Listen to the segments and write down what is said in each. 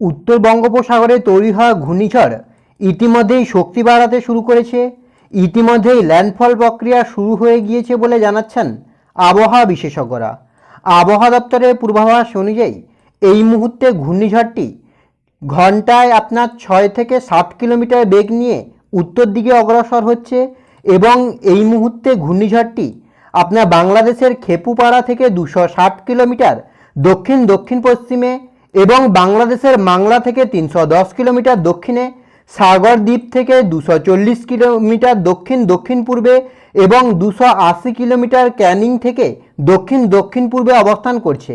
উত্তর বঙ্গোপসাগরে তৈরি হওয়া ঘূর্ণিঝড় ইতিমধ্যেই শক্তি বাড়াতে শুরু করেছে। ইতিমধ্যেই ল্যান্ডফল প্রক্রিয়া শুরু হয়ে গিয়েছে বলে জানাচ্ছেন আবহাওয়া বিশেষজ্ঞরা। আবহাওয়া দপ্তরের পূর্বাভাস অনুযায়ী এই মুহূর্তে ঘূর্ণিঝড়টি ঘন্টায় আপনার ছয় থেকে সাত কিলোমিটার বেগ নিয়ে উত্তর দিকে অগ্রসর হচ্ছে এবং এই মুহূর্তে ঘূর্ণিঝড়টি আপনার বাংলাদেশের খেপুপাড়া থেকে দুশো ষাট কিলোমিটার দক্ষিণ দক্ষিণ পশ্চিমে এবং বাংলাদেশের মাংলা থেকে তিনশো দশ কিলোমিটার দক্ষিণে, সাগর দ্বীপ থেকে দুশো চল্লিশ কিলোমিটার দক্ষিণ দক্ষিণ পূর্বে এবং দুশো আশি কিলোমিটার ক্যানিং থেকে দক্ষিণ দক্ষিণ পূর্বে অবস্থান করছে।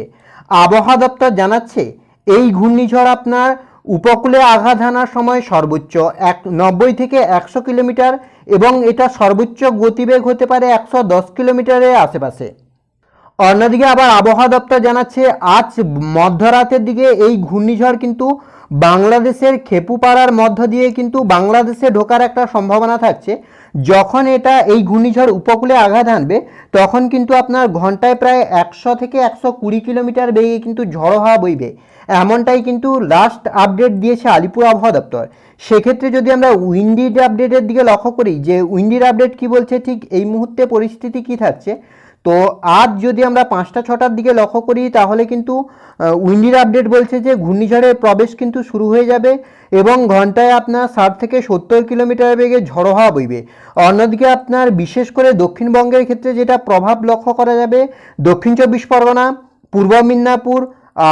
আবহাওয়া দপ্তর জানাচ্ছে, এই ঘূর্ণিঝড় আপনার উপকূলে আঘাত হানার সময় সর্বোচ্চ এক নব্বই থেকে একশো কিলোমিটার এবং এটা সর্বোচ্চ গতিবেগ হতে পারে একশো দশ কিলোমিটারের আশেপাশে। অন্যদিকে আবার আবহাওয়া দপ্তর জানাচ্ছে, আজ মধ্যরাতের দিকে এই ঘূর্ণিঝড় কিন্তু বাংলাদেশের খেপুপাড়ার মধ্য দিয়ে কিন্তু বাংলাদেশে ঢোকার একটা সম্ভাবনা থাকছে। যখন এটা এই ঘূর্ণিঝড় উপকূলে আঘাত আনবে তখন কিন্তু আপনার ঘন্টায় প্রায় একশো থেকে একশো কুড়ি কিলোমিটার বেগে কিন্তু ঝড়ো হাওয়া বইবে। এমনটাই কিন্তু লাস্ট আপডেট দিয়েছে আলিপুর আবহাওয়া দপ্তর। সেক্ষেত্রে যদি আমরা উইন্ডির আপডেটের দিকে লক্ষ্য করি, যে উইন্ডির আপডেট কি বলছে, ঠিক এই মুহূর্তে পরিস্থিতি কি থাকছে তো আজ যদি আমরা পাঁচটা, ছটার দিকে লক্ষ্য করি, তাহলে কিন্তু উইন্ডির আপডেট বলছে যে ঘূর্ণিঝড়ের প্রবেশ কিন্তু শুরু হয়ে যাবে এবং ঘন্টায় আপনার ষাট থেকে সত্তর কিলোমিটার বেগে ঝড়ো হাওয়া বইবে। অন্যদিকে আপনার বিশেষ করে দক্ষিণবঙ্গের ক্ষেত্রে যেটা প্রভাব লক্ষ্য করা যাবে, দক্ষিণ চব্বিশ পরগনা, পূর্ব মিদনাপুর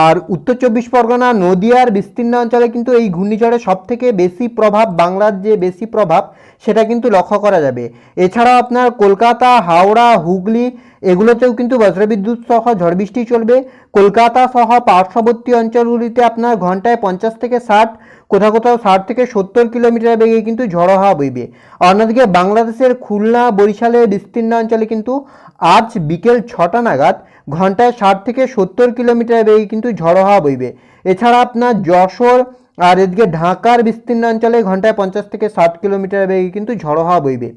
আর উত্তর চব্বিশ পরগনা নদিয়ার বিস্তীর্ণ অঞ্চলে কিন্তু এই ঘূর্ণিঝড়ের সব থেকে বেশি প্রভাব, বাংলার যে বেশি প্রভাব, সেটা কিন্তু লক্ষ্য করা যাবে। এছাড়াও আপনার কলকাতা, হাওড়া, হুগলি এগুলোতেও কিন্তু বজ্রবিদ্যুৎ সহ ঝড় বৃষ্টি চলবে। কলকাতা সহ পার্শ্ববর্তী অঞ্চলগুলিতে আপনার ঘন্টায় পঞ্চাশ থেকে ষাট, কোথাও কোথাও ষাট থেকে সত্তর কিলোমিটার বেগে কিন্তু ঝড়ো হাওয়া বইবে। অন্যদিকে বাংলাদেশের খুলনা, বরিশালের বিস্তীর্ণ অঞ্চলে কিন্তু আজ বিকেল ছটা নাগাদ ঘন্টায় ষাট থেকে সত্তর কিলোমিটার বেগে কিন্তু ঝড়ো হাওয়া বইবে। এছাড়া আপনার যশোর আর এদিকে ঢাকার বিস্তীর্ণ অঞ্চলে ঘন্টায় পঞ্চাশ থেকে ষাট কিলোমিটার বেগে কিন্তু ঝড়ো হাওয়া বইবে।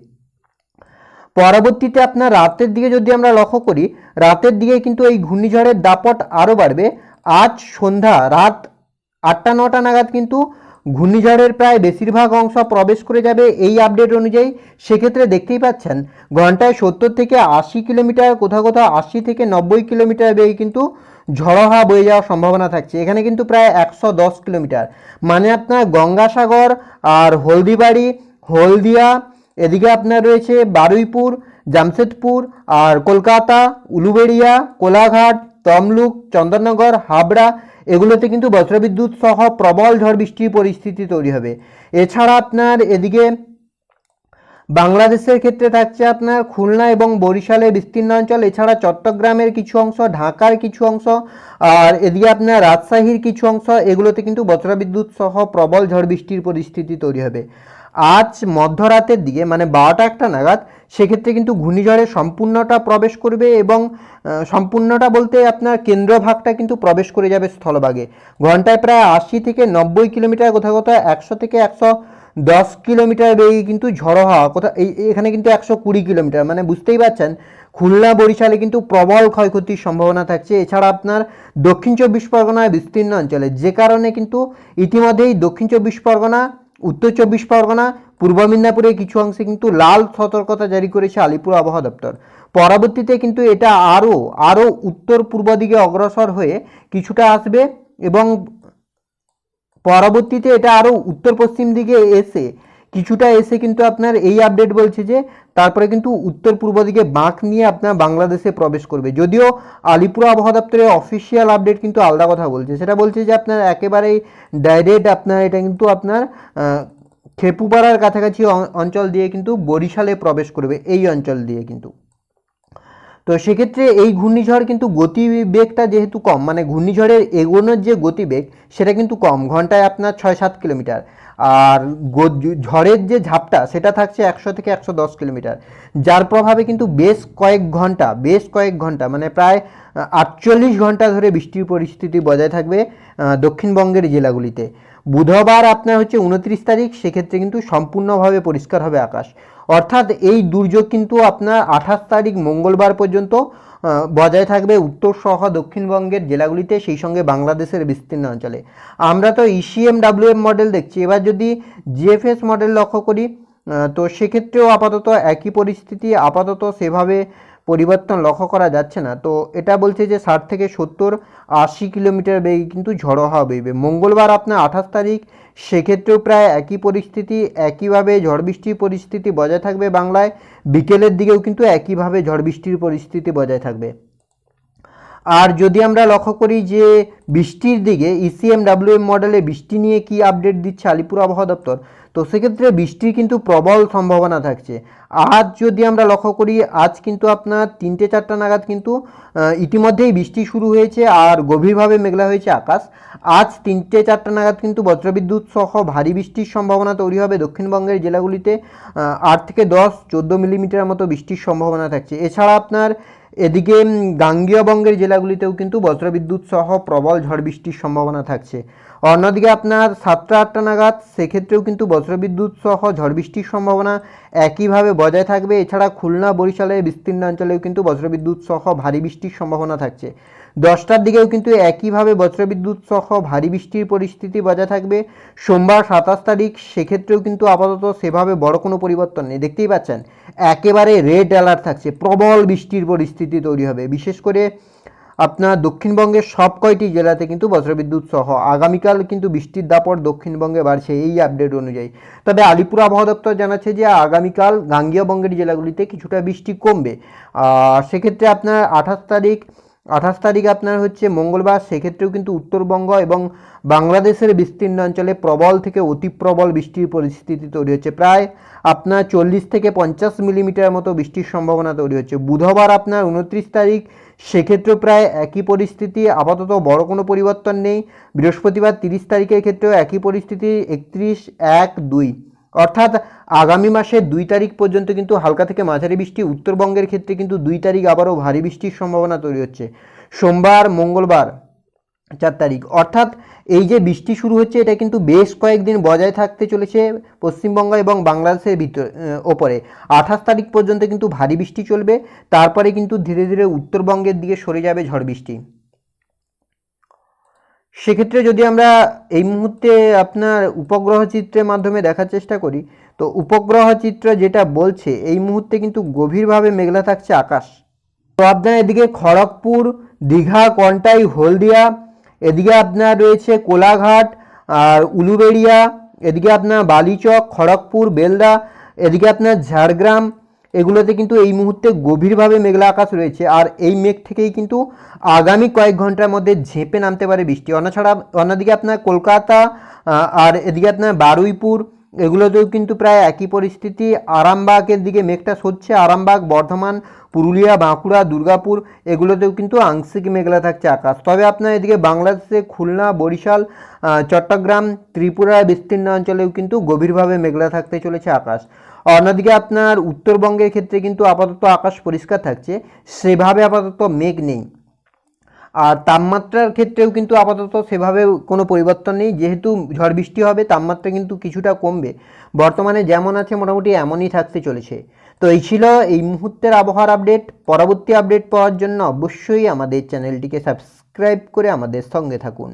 পরবর্তীতে আপনার রাতের দিকে যদি আমরা লক্ষ্য করি, রাতের দিকে কিন্তু এই ঘূর্ণিঝড়ের দাপট আরও বাড়বে। আজ সন্ধ্যা রাত আটটা নটা নাগাদ কিন্তু ঘূর্ণিঝড়ের প্রায় বেশিরভাগ অংশ প্রবেশ করে যাবে এই আপডেট অনুযায়ী। সেক্ষেত্রে দেখতেই পাচ্ছেন, ঘন্টায় সত্তর থেকে আশি কিলোমিটার, কোথাও কোথাও আশি থেকে নব্বই কিলোমিটার বেগে কিন্তু ঝড়ো হাওয়া বয়ে যাওয়ার সম্ভাবনা থাকছে। এখানে কিন্তু প্রায় একশো দশ কিলোমিটার। মানে আপনার গঙ্গাসাগর আর হলদিবাড়ি, হলদিয়া এদিকে আপনার রয়েছে বারুইপুর, জামশেদপুর আর কলকাতা, উলুবেড়িয়া, কোলাঘাট, তমলুক, চন্দননগর, হাবড়া, এগুলোতে কিন্তু বজ্রবিদ্যুৎ সহ প্রবল ঝড় বৃষ্টির পরিস্থিতি তৈরি হবে। এছাড়া আপনার এদিকে বাংলাদেশের ক্ষেত্রে থাকছে আপনার খুলনা এবং বরিশালের বিস্তীর্ণ অঞ্চল, এছাড়া চট্টগ্রামের কিছু অংশ, ঢাকার কিছু অংশ, আর এদিকে আপনার রাজশাহীর কিছু অংশ, এগুলোতে কিন্তু বজ্রবিদ্যুৎ সহ প্রবল ঝড় বৃষ্টির পরিস্থিতি তৈরি হবে। আজ মধ্যরাতের দিকে মানে বারোটা একটা নাগাদ, সেক্ষেত্রে কিন্তু ঘূর্ণিঝড়ের সম্পূর্ণটা প্রবেশ করবে এবং সম্পূর্ণটা বলতে আপনার কেন্দ্রভাগটা কিন্তু প্রবেশ করে যাবে স্থলভাগে। ঘন্টায় প্রায় আশি থেকে নব্বই কিলোমিটার কোথাও কোথাও, একশো থেকে একশো দশ কিলোমিটার বেগে কিন্তু ঝড়ো হাওয়া, কোথাও এই, এখানে কিন্তু একশো কুড়ি কিলোমিটার মানে বুঝতেই পারছেন, খুলনা, বরিশালে কিন্তু প্রবল ক্ষয়ক্ষতির সম্ভাবনা থাকছে। এছাড়া আপনার দক্ষিণ চব্বিশ পরগনার বিস্তীর্ণ অঞ্চলে, যে কারণে কিন্তু ইতিমধ্যেই দক্ষিণ চব্বিশ পরগনা উত্তর চব্বিশ পরগনা, পূর্ব মিদনাপুরের কিছু অংশে কিন্তু লাল সতর্কতা জারি করেছে আলিপুর আবহাওয়া দপ্তর। পরবর্তীতে কিন্তু এটা আরও আরও উত্তর পূর্ব দিকে অগ্রসর হয়ে কিছুটা আসবে এবং পরবর্তীতে এটা আরও উত্তর পশ্চিম দিকে এসে কিছুটা এসে কিন্তু আপনার এই আপডেট বলছে যে, তারপরে কিন্তু উত্তর পূর্ব দিকে বাঁক নিয়ে আপনার বাংলাদেশে প্রবেশ করবে। যদিও আলিপুর আবহাওয়া দপ্তরের অফিসিয়াল আপডেট কিন্তু আলাদা কথা বলছে। সেটা বলছে যে, আপনার একেবারেই ডাইরেক্ট আপনার এটা কিন্তু আপনার খেপুপাড়ার কাছাকাছি অঞ্চল দিয়ে কিন্তু বরিশালে প্রবেশ করবে। এই অঞ্চল দিয়ে কিন্তু। তো সেক্ষেত্রে এই ঘূর্ণিঝড় কিন্তু গতিবেগটা যেহেতু কম মানে ঘূর্ণিঝড়ের এগোনোর যে গতিবেগ, সেটা কিন্তু কম। ঘন্টায় আপনার ছয় সাত কিলোমিটার। আর ঝড়ের যে ঝাপটা, সেটা থাকছে একশো থেকে একশো দশ কিলোমিটার। যার প্রভাবে কিন্তু বেশ কয়েক ঘণ্টা, বেশ কয়েক ঘণ্টা মানে প্রায় আটচল্লিশ ঘণ্টা ধরে বৃষ্টির পরিস্থিতি বজায় থাকবে দক্ষিণবঙ্গের জেলাগুলিতে। বুধবার আপনার হচ্ছে উনত্রিশ তারিখ, সেক্ষেত্রে কিন্তু সম্পূর্ণভাবে পরিষ্কার হবে আকাশ। অর্থাৎ এই দুর্যোগ কিন্তু আপনার আঠাশ তারিখ মঙ্গলবার পর্যন্ত বজায় থাকবে উত্তর সহ দক্ষিণবঙ্গের জেলাগুলিতে, সেই সঙ্গে বাংলাদেশের বিস্তীর্ণ অঞ্চলে। আমরা তো ইসিএম ডাব্লিউএম মডেল দেখছি। এবার যদি জিএফএস মডেল লক্ষ্য করি তো সেক্ষেত্রেও আপাতত একই পরিস্থিতি। আপাতত সেভাবে পরিবর্তন লক্ষ্য করা যাচ্ছে না। তো এটা বলছে যে ষাট থেকে সত্তর, আশি কিলোমিটার বেগে কিন্তু ঝড়ো হাওয়া মঙ্গলবার আপনার আঠাশ তারিখ, সেক্ষেত্রেও প্রায় একই পরিস্থিতি, একইভাবে ঝড় বৃষ্টির পরিস্থিতি বজায় থাকবে বাংলায়। বিকেলের দিকেও কিন্তু একইভাবে ঝড় বৃষ্টির পরিস্থিতি বজায় থাকবে। আর যদি আমরা লক্ষ্য করি যে বৃষ্টির দিকে E ইসিএম ডাব্লিউএম মডেলে বৃষ্টি নিয়ে কি আপডেট দিচ্ছে আলিপুর আবহাওয়া দপ্তর? তো সেক্ষেত্রে বৃষ্টির কিন্তু প্রবল সম্ভাবনা থাকছে। আজ যদি আমরা লক্ষ্য করি আজ কিন্তু আপনার তিনটে চারটা নাগাদ কিন্তু ইতিমধ্যেই বৃষ্টি শুরু হয়েছে আর গভীরভাবে মেঘলা হয়েছে আকাশ। আজ তিনটে চারটা নাগাদ কিন্তু বজ্রবিদ্যুৎ সহ ভারী বৃষ্টির সম্ভাবনা তৈরি হবে দক্ষিণবঙ্গের জেলাগুলিতে। আট থেকে দশ চোদ্দ মিলিমিটার মতো বৃষ্টির সম্ভাবনা থাকছে। এছাড়া আপনার এদিকে উম, গাঙ্গেয় বঙ্গের জেলাগুলিতেও কিন্তু বজ্রবিদ্যুৎ সহ প্রবল ঝড় বৃষ্টির সম্ভাবনা থাকছে। অন্যদিকে আপনার সাতটা আটটা নাগাদ, সেক্ষেত্রেও কিন্তু বজ্রবিদ্যুৎ সহ ঝড় বৃষ্টির সম্ভাবনা একইভাবে বজায় থাকবে। এছাড়া খুলনা বরিশালের বিস্তীর্ণ অঞ্চলেও কিন্তু বজ্রবিদ্যুৎ সহ ভারী বৃষ্টির সম্ভাবনা থাকছে। দশটার দিকেও কিন্তু একইভাবে বজ্রবিদ্যুৎ সহ ভারী বৃষ্টির পরিস্থিতি বজায় থাকবে। সোমবার সাতাশ তারিখ, সেক্ষেত্রেও কিন্তু আপাতত সেভাবে বড় কোনো পরিবর্তন নেই। দেখতেই পাচ্ছেন, একেবারে রেড অ্যালার্ট থাকছে। প্রবল বৃষ্টির পরিস্থিতি তৈরি হবে। বিশেষ করে আপনার দক্ষিণবঙ্গের সব কয়টি জেলাতে কিন্তু বজ্রবিদ্যুৎ সহ আগামীকাল কিন্তু বৃষ্টির দাপট দক্ষিণবঙ্গে বাড়ছে, এই আপডেট অনুযায়ী। তবে আলিপুর আবহাওয়া দপ্তর জানাচ্ছে যে, আগামীকাল গাঙ্গীয়বঙ্গের জেলাগুলিতে কিছুটা বৃষ্টি কমবে। সেক্ষেত্রে আপনার আঠাশ তারিখ আঠাশ তারিখ আপনার হচ্ছে মঙ্গলবার, সেক্ষেত্রেও কিন্তু উত্তরবঙ্গ এবং বাংলাদেশের বিস্তীর্ণ অঞ্চলে প্রবল থেকে অতি প্রবল বৃষ্টির পরিস্থিতি তৈরি হচ্ছে। প্রায় আপনার চল্লিশ থেকে পঞ্চাশ মিলিমিটার মতো বৃষ্টির সম্ভাবনা তৈরি হচ্ছে। বুধবার আপনার উনত্রিশ তারিখ, সেক্ষেত্রেও প্রায় একই পরিস্থিতি, আপাতত বড় কোনো পরিবর্তন নেই। বৃহস্পতিবার তিরিশ তারিখের ক্ষেত্রেও একই পরিস্থিতি, একত্রিশ, এক, দুই। অর্থাৎ আগামী মাসের দুই তারিখ পর্যন্ত কিন্তু হালকা থেকে মাঝারি বৃষ্টি, উত্তরবঙ্গের ক্ষেত্রে কিন্তু দুই তারিখ আবারও ভারী বৃষ্টির সম্ভাবনা তৈরি হচ্ছে। সোমবার, মঙ্গলবার, চার তারিখ। অর্থাৎ এই যে বৃষ্টি শুরু হচ্ছে, এটা কিন্তু বেশ কয়েকদিন বজায় থাকতে চলেছে পশ্চিমবঙ্গ এবং বাংলাদেশের ভিতর ওপরে। আঠাশ তারিখ পর্যন্ত কিন্তু ভারী বৃষ্টি চলবে, তারপরে কিন্তু ধীরে ধীরে উত্তরবঙ্গের দিকে সরে যাবে ঝড় বৃষ্টি। সেক্ষেত্রে যদি আমরা এই মুহূর্তে আপনার উপগ্রহ চিত্রের মাধ্যমে দেখার চেষ্টা করি, তো উপগ্রহ চিত্র যেটা বলছে, এই মুহূর্তে কিন্তু গভীরভাবে মেঘলা থাকছে আকাশ। তো আপনার এদিকে খড়গপুর, দীঘা, কন্টাই, হলদিয়া, এদিকে আপনার রয়েছে কোলাঘাট, আর উলুবেড়িয়া, এদিকে আপনার বালিচক, খড়গপুর, বেলদা, এদিকে আপনার ঝাড়গ্রাম এগুলোতে কিন্তু এই মুহূর্তে গভীরভাবে মেঘলা আকাশ রয়েছে আর এই মেঘ থেকেই কিন্তু আগামী কয়েক ঘণ্টার মধ্যে ঝেঁপে নামতে পারে বৃষ্টি। অন্যছাড়া অন্যদিকে আপনার কলকাতা আর এদিকে আপনার বারুইপুর এগুলোতেও কিন্তু প্রায় একই পরিস্থিতি। আরামবাগের দিকে মেঘটা সরছে। আরামবাগ, বর্ধমান, পুরুলিয়া, বাঁকুড়া, দুর্গাপুর, এগুলোতেও কিন্তু আংশিক মেঘলা থাকছে আকাশ। তবে আপনার এদিকে বাংলাদেশে খুলনা, বরিশাল চট্টগ্রাম, ত্রিপুরা বিস্তীর্ণ অঞ্চলেও কিন্তু গভীরভাবে মেঘলা থাকতে চলেছে আকাশ। অন্যদিকে আপনার উত্তরবঙ্গের ক্ষেত্রে কিন্তু আপাতত আকাশ পরিষ্কার থাকছে। সেভাবে আপাতত মেঘ নেই। আর তাপমাত্রার ক্ষেত্রেও কিন্তু আপাতত সেভাবে কোনো পরিবর্তন নেই। যেহেতু ঝড় বৃষ্টি হবে, তাপমাত্রা কিন্তু কিছুটা কমবে। বর্তমানে যেমন আছে, মোটামুটি এমনই থাকতে চলেছে। তো এই ছিল এই মুহূর্তের আবহাওয়ার আপডেট। পরবর্তী আপডেট পাওয়ার জন্য অবশ্যই আমাদের চ্যানেলটিকে সাবস্ক্রাইব করে আমাদের সঙ্গে থাকুন।